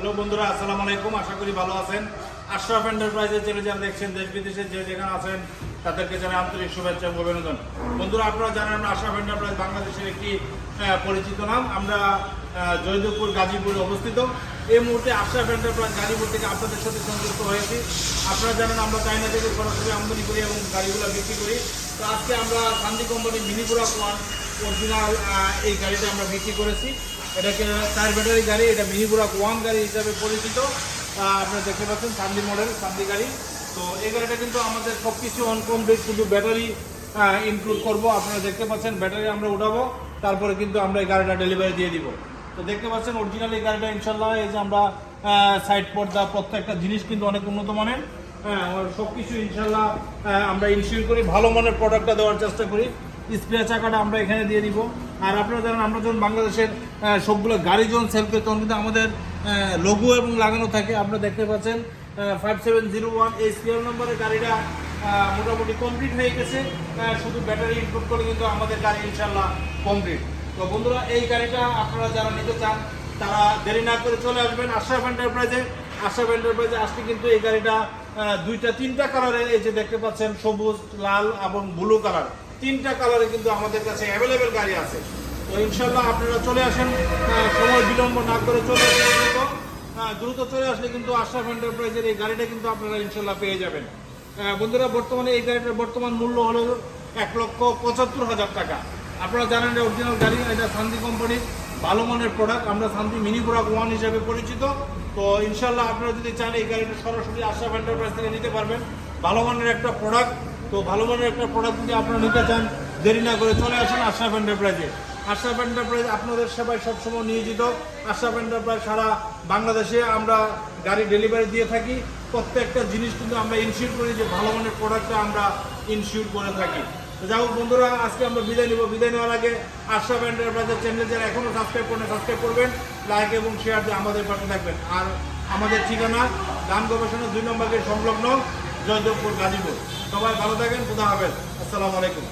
Hello বন্ধুরা, আসসালামু আলাইকুম। আশা করি ভালো আছেন। আশরাফ এন্টারপ্রাইজের চ্যানেল যারা দেখছেন, দেশ বিদেশে যে যেখানে আছেন, তাদেরকে জানাই আন্তরিক শুভেচ্ছা ও অভিনন্দন। বন্ধুরা, আপনারা জানেন আমরা আশরাফ এন্টারপ্রাইজ বাংলাদেশের একটি পরিচিত নাম। আমরা জয়দেবপুর, গাজীপুরে অবস্থিত। এই মুহূর্তে আশরাফ এন্টারপ্রাইজ গাজীপুর থেকে আপনাদের সাথে সংযুক্ত হয়েছি। আপনারা জানেন, আমরা চাইনা থেকে সরাসরি আমদানি করি এবং গাড়িগুলো বিক্রি করি। তো আজকে আমরা শান্তি কোম্পানির মিনিপুরা ওয়ান অরিজিনাল এই গাড়িটা আমরা বিক্রি করেছি। এটাকে চার ব্যাটারি গাড়ি, এটা মিনিপুরাক ওয়ান গাড়ি হিসাবে পরিচিত। আপনারা দেখতে পাচ্ছেন সান্দি মডেল সান্দি গাড়ি। তো এই গাড়িটা কিন্তু আমাদের সব কিছু অন কমপ্লিট শুধু ব্যাটারি ইনক্লুড করব। আপনারা দেখতে পাচ্ছেন ব্যাটারি আমরা উঠাবো, তারপরে কিন্তু আমরা এই গাড়িটা ডেলিভারি দিয়ে দিব। তো দেখতে পাচ্ছেন অরিজিনাল এই গাড়িটা ইনশাল্লাহ এই যে আমরা সাইড পর্দা, প্রত্যেকটা জিনিস কিন্তু অনেক উন্নত মানের। হ্যাঁ সব কিছু ইনশাল্লাহ আমরা ইনশিওর করি। ভালো মানের প্রোডাক্টটা দেওয়ার চেষ্টা করি। স্প্রে চাকাটা আমরা এখানে দিয়ে দিব। আর আপনারা জানেন, আমরা যখন বাংলাদেশের সবগুলো গাড়ি যখন সেল করি, তখন কিন্তু আমাদের লোগো এবং লাগানো থাকে। আপনারা দেখতে পাচ্ছেন ফাইভ সেভেন জিরো ওয়ান এই সিরিয়াল নম্বরের গাড়িটা মোটামুটি কমপ্লিট হয়ে গেছে। শুধু ব্যাটারি ইনপুট করে কিন্তু আমাদের গাড়ি ইনশাল্লাহ কমপ্লিট তো বন্ধুরা, এই গাড়িটা আপনারা যারা নিতে চান, তারা দেরি না করে চলে আসবেন আশরাফ এন্টারপ্রাইজে আশরাফ এন্টারপ্রাইজে আসলে কিন্তু এই গাড়িটা দুইটা, তিনটা কালারে এই যে দেখতে পাচ্ছেন, সবুজ, লাল এবং ব্লু কালার তিনটা কালারে কিন্তু আমাদের কাছে অ্যাভেলেবেল গাড়ি আছে। তো ইনশাল্লাহ আপনারা চলে আসেন সময় বিলম্ব না করে চলে আসেন দ্রুত। চলে আসলে কিন্তু আশরাফ এন্টারপ্রাইজের এই গাড়িটা কিন্তু আপনারা ইনশাল্লাহ পেয়ে যাবেন। বন্ধুরা, বর্তমানে এই গাড়িটার বর্তমান মূল্য হলো এক লক্ষ পঁচাত্তর হাজার টাকা। আপনারা জানেন যে অরিজিনাল গাড়ি, এটা শান্তি কোম্পানির ভালো মানের প্রোডাক্ট আমরা শান্তি মিনি প্রোডাক্ট ওয়ান হিসাবে পরিচিত। তো ইনশাল্লাহ আপনারা যদি চান এই গাড়িটা সরাসরি আশরাফ এন্টারপ্রাইজ থেকে নিতে পারবেন। ভালো মানের একটা প্রোডাক্ট তো ভালো মানের একটা প্রোডাক্ট যদি আপনারা নিতে চান, দেরি না করে চলে আসুন আশরাফ এন্টারপ্রাইজে আশরাফ এন্টারপ্রাইজ আপনাদের সেবায় সবসময় নিয়োজিত। আশরাফ এন্টারপ্রাইজ সারা বাংলাদেশে আমরা গাড়ি ডেলিভারি দিয়ে থাকি। প্রত্যেকটা জিনিস কিন্তু আমরা ইনশিওর করি যে ভালো মানের প্রোডাক্টটা আমরা ইনশিওর করে থাকি। যাই হোক বন্ধুরা, আজকে আমরা বিদায় নিব। বিদায় নেওয়ার আগে আশরাফ এন্টারপ্রাইজের চ্যানেল যারা এখনও সাবস্ক্রাইব করেন সাবস্ক্রাইব করবেন লাইক এবং শেয়ার দিয়ে আমাদের পাশে থাকবেন। আর আমাদের ঠিকানা গান গবেষণা দুই নম্বরকে সংলগ্ন জয়দেবপুর গাজীপুর। সবাই ভালো থাকেন খুদা হবেন আসসালামু আলাইকুম।